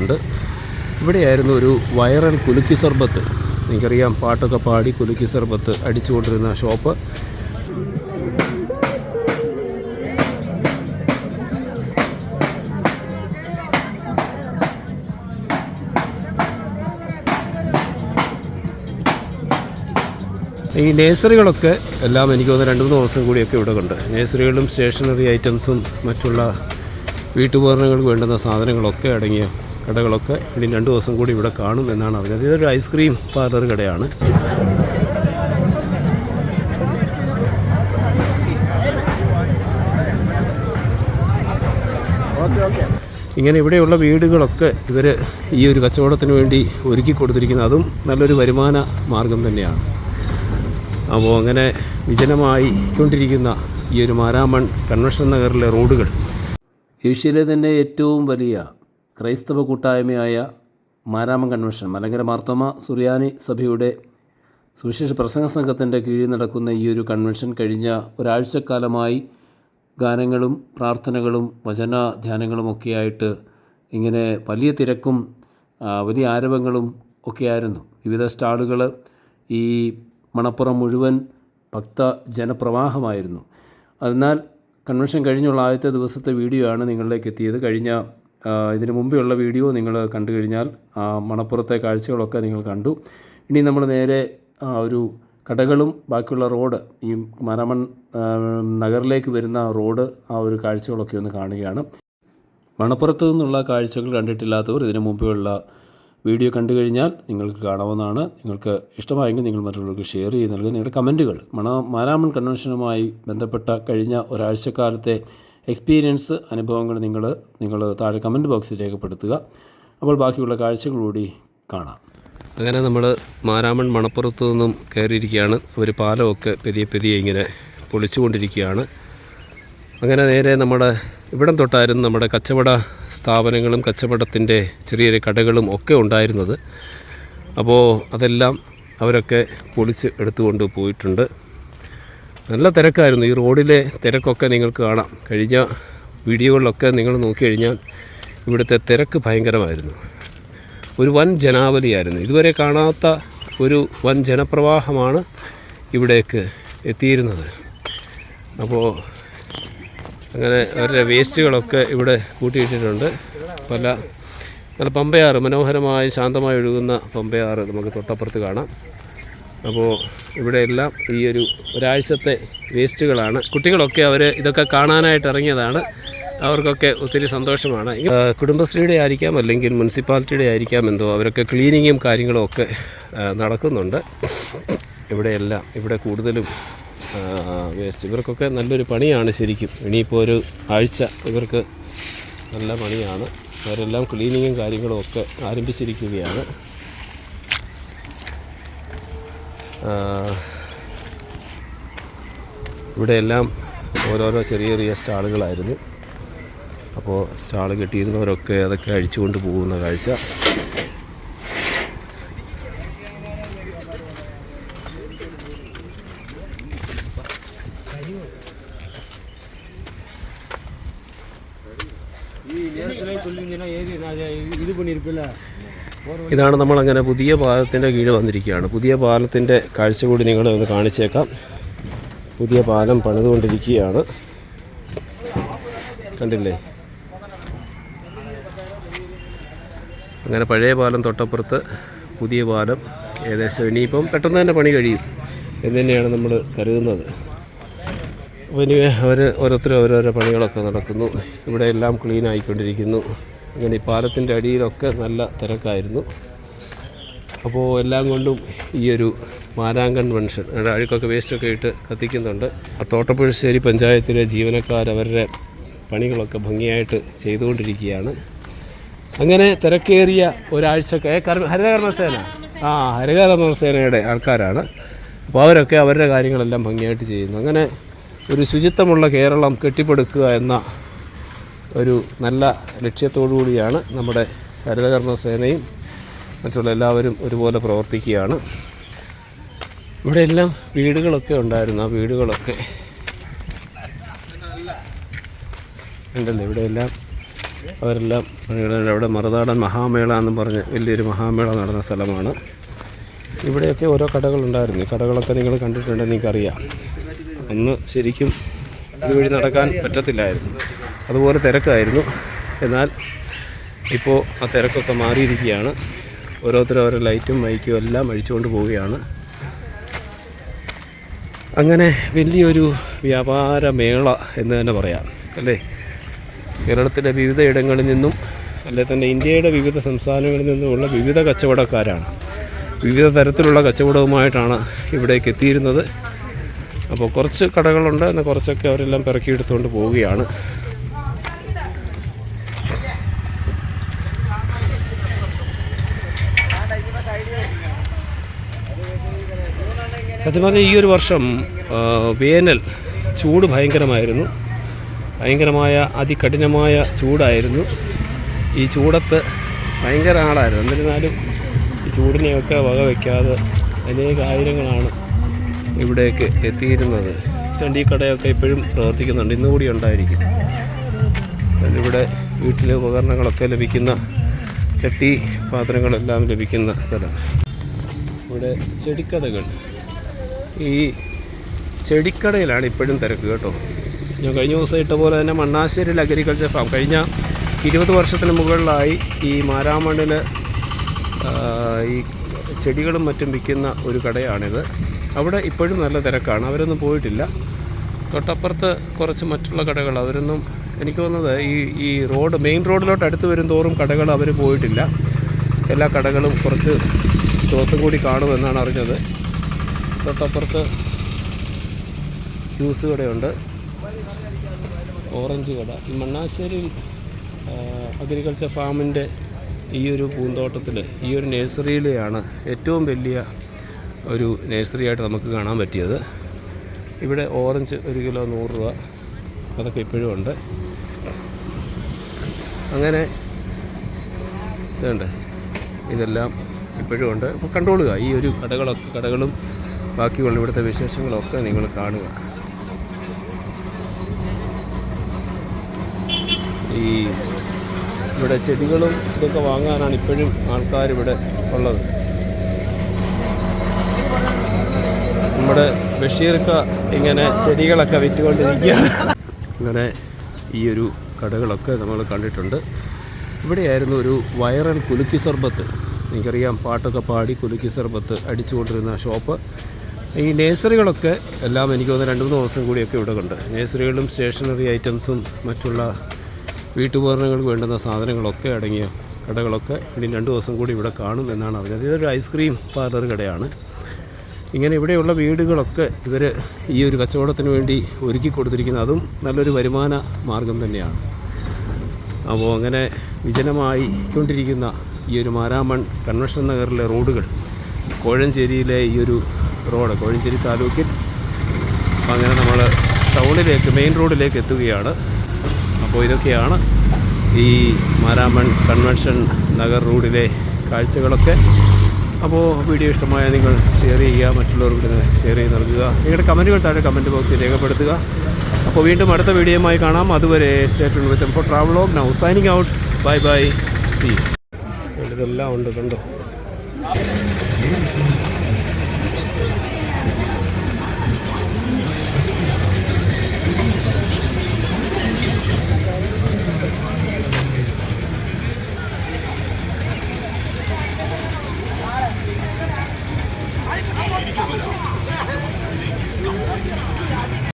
ഉണ്ട് ഇവിടെയായിരുന്നു ഒരു വൈറൽ കുലുക്കി സർബത്ത്. നിങ്ങൾക്കറിയാം പാട്ടൊക്കെ പാടി കുലുക്കി സർബത്ത് അടിച്ചുകൊണ്ടിരുന്ന ഷോപ്പ്. ഈ നേഴ്സറികളൊക്കെ എല്ലാം എനിക്ക് തോന്നുന്നു രണ്ട് മൂന്ന് ദിവസം കൂടിയൊക്കെ ഇവിടെ ഉണ്ട്. നേഴ്സറികളും സ്റ്റേഷനറി ഐറ്റംസും മറ്റുള്ള വീട്ടുപകരണങ്ങൾക്ക് വേണ്ടുന്ന സാധനങ്ങളൊക്കെ അടങ്ങിയ കടകളൊക്കെ ഇനി രണ്ട് ദിവസം കൂടി ഇവിടെ കാണും എന്നാണ് പറഞ്ഞത് ഇതൊരു ഐസ്ക്രീം പാർലർ കടയാണ്. ഇങ്ങനെ ഇവിടെയുള്ള വീടുകളൊക്കെ ഇവർ ഈ ഒരു കച്ചവടത്തിന് വേണ്ടി ഒരുക്കി കൊടുത്തിരിക്കുന്നത് അതും നല്ലൊരു വരുമാന മാർഗം തന്നെയാണ്. അപ്പോൾ അങ്ങനെ വിജനമായി കൊണ്ടിരിക്കുന്ന ഈ ഒരു മാരാമൺ കൺവെൻഷൻ നഗറിലെ റോഡുകൾ. ഏഷ്യയിലെ തന്നെ ഏറ്റവും വലിയ ക്രൈസ്തവ കൂട്ടായ്മയായ മാരാമം കൺവെൻഷൻ മലങ്കര മാർത്തോമ സുറിയാനി സഭയുടെ സുവിശേഷ പ്രസംഗ സംഘത്തിന്റെ കീഴിൽ നടക്കുന്ന ഈ ഒരു കൺവെൻഷൻ കഴിഞ്ഞ ഒരാഴ്ചക്കാലമായി ഗാനങ്ങളും പ്രാർത്ഥനകളും വചന ധ്യാനങ്ങളുമൊക്കെയായിട്ട് ഇങ്ങനെ വലിയ തിരക്കും വലിയ ആരവങ്ങളും ഒക്കെയായിരുന്നു. വിവിധ സ്റ്റാളുകൾ ഈ മണപ്പുറം മുഴുവൻ ഭക്ത ജനപ്രവാഹമായിരുന്നു. അതിനാൽ കൺവെൻഷൻ കഴിഞ്ഞുള്ള ആദ്യത്തെ ദിവസത്തെ വീഡിയോ ആണ് നിങ്ങളിലേക്ക് എത്തിയത്. കഴിഞ്ഞ ഇതിന് മുമ്പെയുള്ള വീഡിയോ നിങ്ങൾ കണ്ടു കഴിഞ്ഞാൽ മണപ്പുറത്തെ കാഴ്ചകളൊക്കെ നിങ്ങൾ കണ്ടു. ഇനി നമ്മൾ നേരെ ഒരു കടകളും ബാക്കിയുള്ള റോഡ് ഈ മരമൺ നഗറിലേക്ക് വരുന്ന റോഡ് ആ ഒരു കാഴ്ചകളൊക്കെ ഒന്ന് കാണുകയാണ്. മണപ്പുറത്തു നിന്നുള്ള കാഴ്ചകൾ കണ്ടിട്ടില്ലാത്തവർ ഇതിനു മുമ്പെയുള്ള വീഡിയോ കണ്ടു കഴിഞ്ഞാൽ നിങ്ങൾക്ക് കാണാവുന്നതാണ്. നിങ്ങൾക്ക് ഇഷ്ടമായെങ്കിൽ നിങ്ങൾ മറ്റുള്ളവർക്ക് ഷെയർ ചെയ്ത് നൽകുക. നിങ്ങളുടെ കമന്റുകൾ മണ മാരാമൺ കൺവെൻഷനുമായി ബന്ധപ്പെട്ട കഴിഞ്ഞ ഒരാഴ്ചക്കാലത്തെ എക്സ്പീരിയൻസ് അനുഭവങ്ങൾ നിങ്ങൾ നിങ്ങൾ താഴെ കമന്റ് ബോക്സിൽ രേഖപ്പെടുത്തുക. അപ്പോൾ ബാക്കിയുള്ള കാഴ്ചകളൂടി കാണാം. അങ്ങനെ നമ്മൾ മാരാമൺ മണപ്പുറത്തു നിന്നും കയറിയിരിക്കുകയാണ്. അവർ പാലമൊക്കെ പതിയെ പതിയെ ഇങ്ങനെ പൊളിച്ചുകൊണ്ടിരിക്കുകയാണ്. അങ്ങനെ നേരെ നമ്മുടെ ഇവിടം തൊട്ടായിരുന്നു നമ്മുടെ കച്ചവട സ്ഥാപനങ്ങളും കച്ചവടത്തിന്റെ ചെറിയ കടകളും ഒക്കെ ഉണ്ടായിരുന്നത്. അപ്പോൾ അതെല്ലാം അവരൊക്കെ പൊളിച്ച് എടുത്തുകൊണ്ട് പോയിട്ടുണ്ട്. നല്ല തിരക്കായിരുന്നു. ഈ റോഡിലെ തിരക്കൊക്കെ നിങ്ങൾക്ക് കാണാം. കഴിഞ്ഞ വീഡിയോകളിലൊക്കെ നിങ്ങൾ നോക്കിക്കഴിഞ്ഞാൽ ഇവിടുത്തെ തിരക്ക് ഭയങ്കരമായിരുന്നു. ഒരു വൻ ജനാവലിയായിരുന്നു. ഇതുവരെ കാണാത്ത ഒരു വൻ ജനപ്രവാഹമാണ് ഇവിടേക്ക് എത്തിയിരുന്നത്. അപ്പോൾ അങ്ങനെ അവരുടെ വേസ്റ്റുകളൊക്കെ ഇവിടെ കൂട്ടിയിട്ടിട്ടുണ്ട്. പല നല്ല പമ്പയാറ് മനോഹരമായി ശാന്തമായി ഒഴുകുന്ന പമ്പയാറ് നമുക്ക് തൊട്ടപ്പുറത്ത് കാണാം. അപ്പോൾ ഇവിടെ എല്ലാം ഈ ഒരു ഒരാഴ്ചത്തെ വേസ്റ്റുകളാണ്. കുട്ടികളൊക്കെ അവർ ഇതൊക്കെ കാണാനായിട്ട് ഇറങ്ങിയതാണ്. അവർക്കൊക്കെ ഒത്തിരി സന്തോഷമാണ്. കുടുംബശ്രീയുടെ ആയിരിക്കാം അല്ലെങ്കിൽ മുനിസിപ്പാലിറ്റിയുടെ ആയിരിക്കാം എന്തോ അവരൊക്കെ ക്ലീനിങ്ങും കാര്യങ്ങളും ഒക്കെ നടക്കുന്നുണ്ട്. ഇവിടെയെല്ലാം ഇവിടെ കൂടുതലും വേസ്റ്റ്. ഇവർക്കൊക്കെ നല്ലൊരു പണിയാണ് ശരിക്കും. ഇനിയിപ്പോൾ ഒരു ആഴ്ച ഇവർക്ക് നല്ല പണിയാണ്. അവരെല്ലാം ക്ലീനിങ്ങും കാര്യങ്ങളും ഒക്കെ ആരംഭിച്ചിരിക്കുകയാണ് ആ, ഇവിടെയെല്ലാം ഓരോരോ ചെറിയ ചെറിയ സ്റ്റാളുകളായിരുന്നു അപ്പോൾ സ്റ്റാൾ കെട്ടിയിരുന്നവരൊക്കെ അതൊക്കെ അഴിച്ചുകൊണ്ട് പോകുന്ന കാഴ്ച இது பண்ணியிருப்பில்ல ഇതാണ് നമ്മൾ അങ്ങനെ പുതിയ പാലത്തിന്റെ കീഴ് വന്നിരിക്കുകയാണ്. പുതിയ പാലത്തിന്റെ കാഴ്ച കൂടി നിങ്ങളെ ഒന്ന് കാണിച്ചേക്കാം. പുതിയ പാലം പണിതുകൊണ്ടിരിക്കുകയാണ്. കണ്ടില്ലേ? അങ്ങനെ പഴയ പാലം തൊട്ടപ്പുറത്ത് പുതിയ പാലം ഏകദേശം ഇനിയിപ്പം പെട്ടെന്ന് തന്നെ പണി കഴിയും എന്ന് തന്നെയാണ് നമ്മൾ കരുതുന്നത്. അപ്പോൾ ഇനി അവർ ഓരോരുത്തരും ഓരോരോ പണികളൊക്കെ നടക്കുന്നു. ഇവിടെ എല്ലാം ക്ലീൻ ആയിക്കൊണ്ടിരിക്കുന്നു. അങ്ങനെ ഈ പാലത്തിന്റെ അടിയിലൊക്കെ നല്ല തിരക്കായിരുന്നു. അപ്പോൾ എല്ലാം കൊണ്ടും ഈ ഒരു മാരാങ്കൺ അവിടെ അഴുക്കൊക്കെ വേസ്റ്റൊക്കെ ഇട്ട് കത്തിക്കുന്നുണ്ട്. ആ തോട്ടപ്പുഴശ്ശേരി പഞ്ചായത്തിലെ ജീവനക്കാർ അവരുടെ പണികളൊക്കെ ഭംഗിയായിട്ട് ചെയ്തുകൊണ്ടിരിക്കുകയാണ്. അങ്ങനെ തിരക്കേറിയ ഒരാഴ്ച ഹരിതകർമ്മസേന. ആ ഹരിതകർമ്മസേനയുടെ ആൾക്കാരാണ്. അപ്പോൾ അവരൊക്കെ അവരുടെ കാര്യങ്ങളെല്ലാം ഭംഗിയായിട്ട് ചെയ്യുന്നു. അങ്ങനെ ഒരു ശുചിത്വമുള്ള കേരളം കെട്ടിപ്പടുക്കുക എന്ന ഒരു നല്ല ലക്ഷ്യത്തോടു കൂടിയാണ് നമ്മുടെ ഹരിതകർമ്മസേനയും മറ്റുള്ള എല്ലാവരും ഒരുപോലെ പ്രവർത്തിക്കുകയാണ്. ഇവിടെ എല്ലാം വീടുകളൊക്കെ ഉണ്ടായിരുന്നു. ആ വീടുകളൊക്കെ ഉണ്ടല്ലോ. ഇവിടെ എല്ലാം അവരെല്ലാം പണികളുണ്ട് അവിടെ മറുനാടൻ മഹാമേള എന്ന് പറഞ്ഞ് വലിയൊരു മഹാമേള നടന്ന സ്ഥലമാണ്. ഇവിടെയൊക്കെ ഓരോ കടകളുണ്ടായിരുന്നു. കടകളൊക്കെ നിങ്ങൾ കണ്ടിട്ടുണ്ടെന്ന് എനിക്കറിയാം. അന്ന് ശരിക്കും ഇതുവഴി നടക്കാൻ പറ്റത്തില്ലായിരുന്നു. അതുപോലെ തിരക്കായിരുന്നു. എന്നാൽ ഇപ്പോൾ ആ തിരക്കൊക്കെ മാറിയിരിക്കുകയാണ്. ഓരോരുത്തരും ഓരോ ലൈറ്റും മൈക്കും എല്ലാം അഴിച്ചുകൊണ്ട് പോവുകയാണ്. അങ്ങനെ വലിയൊരു വ്യാപാര മേള എന്ന് തന്നെ പറയാം അല്ലേ? കേരളത്തിലെ വിവിധ ഇടങ്ങളിൽ നിന്നും അല്ലെ തന്നെ ഇന്ത്യയുടെ വിവിധ സംസ്ഥാനങ്ങളിൽ നിന്നുമുള്ള വിവിധ കച്ചവടക്കാരാണ്. വിവിധ തരത്തിലുള്ള കച്ചവടവുമായിട്ടാണ് ഇവിടേക്ക് എത്തിയിരുന്നത്. അപ്പോൾ കുറച്ച് കടകളുണ്ട് എന്നാൽ കുറച്ചൊക്കെ അവരെല്ലാം പിറക്കിയെടുത്തുകൊണ്ട് പോവുകയാണ്. സത്യം പറഞ്ഞാൽ ഈ ഒരു വർഷം വേനൽ ചൂട് ഭയങ്കരമായിരുന്നു. ഭയങ്കരമായ അതികഠിനമായ ചൂടായിരുന്നു. ഈ ചൂടത്ത് ഭയങ്കര ആളായിരുന്നു. എന്നിരുന്നാലും ഈ ചൂടിനെയൊക്കെ വകവയ്ക്കാതെ അനേക ആയിരങ്ങളാണ് ഇവിടേക്ക് എത്തിയിരുന്നത്. ഈ കടയൊക്കെ ഇപ്പോഴും പ്രവർത്തിക്കുന്നുണ്ട്. ഇന്നുകൂടി ഉണ്ടായിരിക്കും. ഇവിടെ വീട്ടിലെ ഉപകരണങ്ങളൊക്കെ ലഭിക്കുന്ന ചട്ടി പാത്രങ്ങളെല്ലാം ലഭിക്കുന്ന സ്ഥലം. ഇവിടെ ചെടിക്കടകൾ ഈ ചെടിക്കടയിലാണ് ഇപ്പോഴും തിരക്ക് കേട്ടോ. ഞാൻ കഴിഞ്ഞ ദിവസം ഇട്ട പോലെ തന്നെ മണ്ണാശ്ശേരിയിൽ അഗ്രികൾച്ചർ ഫാം കഴിഞ്ഞ ഇരുപത് വർഷത്തിന് മുകളിലായി ഈ മാരാമണ്ണിൽ ഈ ചെടികളും മറ്റും വിൽക്കുന്ന ഒരു കടയാണിത്. അവിടെ ഇപ്പോഴും നല്ല തിരക്കാണ്. അവരൊന്നും പോയിട്ടില്ല. തൊട്ടപ്പുറത്ത് കുറച്ച് മറ്റുള്ള കടകൾ. അവരൊന്നും എനിക്ക് തോന്നുന്നത് ഈ ഈ റോഡ് മെയിൻ റോഡിലോട്ട് അടുത്ത് വരും തോറും കടകൾ അവർ പോയിട്ടില്ല. എല്ലാ കടകളും കുറച്ച് ദിവസം കൂടി കാണുമെന്നാണ് അറിഞ്ഞത്. തൊട്ടപ്പുറത്ത് ജ്യൂസ് കടയുണ്ട്. ഓറഞ്ച് കട. ഈ മണ്ണാശ്ശേരി അഗ്രികൾച്ചർ ഫാമിന്റെ ഈ ഒരു പൂന്തോട്ടത്തിൽ ഈ ഒരു നഴ്സറിയിലെയാണ് ഏറ്റവും വലിയ ഒരു നഴ്സറിയായിട്ട് നമുക്ക് കാണാൻ പറ്റിയത്. ഇവിടെ ഓറഞ്ച് ഒരു കിലോ നൂറ് രൂപ. അതൊക്കെ ഇപ്പോഴും ഉണ്ട്. അങ്ങനെ ഇതുണ്ട്. ഇതെല്ലാം ഇപ്പോഴും ഉണ്ട്. അപ്പോൾ ഈ ഒരു കടകളൊക്കെ കടകളും ബാക്കിയുള്ള ഇവിടുത്തെ വിശേഷങ്ങളൊക്കെ നിങ്ങൾ കാണുക. ഈ ഇവിടെ ചെടികളും ഇതൊക്കെ വാങ്ങാനാണ് ഇപ്പോഴും ആൾക്കാർ ഇവിടെ ഉള്ളത്. നമ്മുടെ ബഷീർക്ക ഇങ്ങനെ ചെടികളൊക്കെ വിറ്റുകൊണ്ടിരിക്കുകയാണ്. അങ്ങനെ ഈ ഒരു കടകളൊക്കെ നമ്മൾ കണ്ടിട്ടുണ്ട്. ഇവിടെയായിരുന്നു ഒരു വൈറൽ കുലുക്കി സർബത്ത്. നിങ്ങൾക്കറിയാം പാട്ടൊക്കെ പാടി കുലുക്കി സർബത്ത് അടിച്ചുകൊണ്ടിരുന്ന ഷോപ്പ്. ഈ നേഴ്സറികളൊക്കെ എല്ലാം എനിക്ക് തോന്നുന്നു രണ്ട് മൂന്ന് ദിവസം കൂടിയൊക്കെ ഇവിടെ ഉണ്ട്. നേഴ്സറികളും സ്റ്റേഷനറി ഐറ്റംസും മറ്റുള്ള വീട്ടുപകരണങ്ങൾക്ക് വേണ്ടുന്ന സാധനങ്ങളൊക്കെ അടങ്ങിയ കടകളൊക്കെ ഇനി രണ്ട് ദിവസം കൂടി ഇവിടെ കാണും എന്നാണ് അറിഞ്ഞത്. ഇതൊരു ഐസ്ക്രീം പാർലർ കടയാണ്. ഇങ്ങനെ ഇവിടെയുള്ള വീടുകളൊക്കെ ഇവർ ഈ ഒരു കച്ചവടത്തിന് വേണ്ടി ഒരുക്കി കൊടുത്തിരിക്കുന്ന അതും നല്ലൊരു വരുമാന മാർഗം തന്നെയാണ്. അപ്പോൾ അങ്ങനെ വിജനമായി കൊണ്ടിരിക്കുന്ന ഈ ഒരു മാരാമൺ കൺവെൻഷൻ നഗറിലെ റോഡുകൾ കോഴഞ്ചേരിയിലെ ഈ ഒരു റോഡ് കോഴഞ്ചേരി താലൂക്കിൽ. അങ്ങനെ നമ്മൾ ടൗണിലേക്ക് മെയിൻ റോഡിലേക്ക് എത്തുകയാണ്. അപ്പോൾ ഇതൊക്കെയാണ് ഈ മാരാമൺ കൺവെൻഷൻ നഗർ റോഡിലെ കാഴ്ചകളൊക്കെ. അപ്പോൾ വീഡിയോ ഇഷ്ടമായ നിങ്ങൾ ഷെയർ ചെയ്യുക മറ്റുള്ളവർക്ക് ഷെയർ ചെയ്ത് നൽകുക. നിങ്ങളുടെ കമന്റുകൾ താഴെ കമന്റ് ബോക്സിൽ രേഖപ്പെടുത്തുക. അപ്പോൾ വീണ്ടും അടുത്ത വീഡിയോയുമായി കാണാം. അതുവരെ stay with four travelogue now signing out bye bye see ഇതെല്ലാം ഉണ്ട് കണ്ടോ?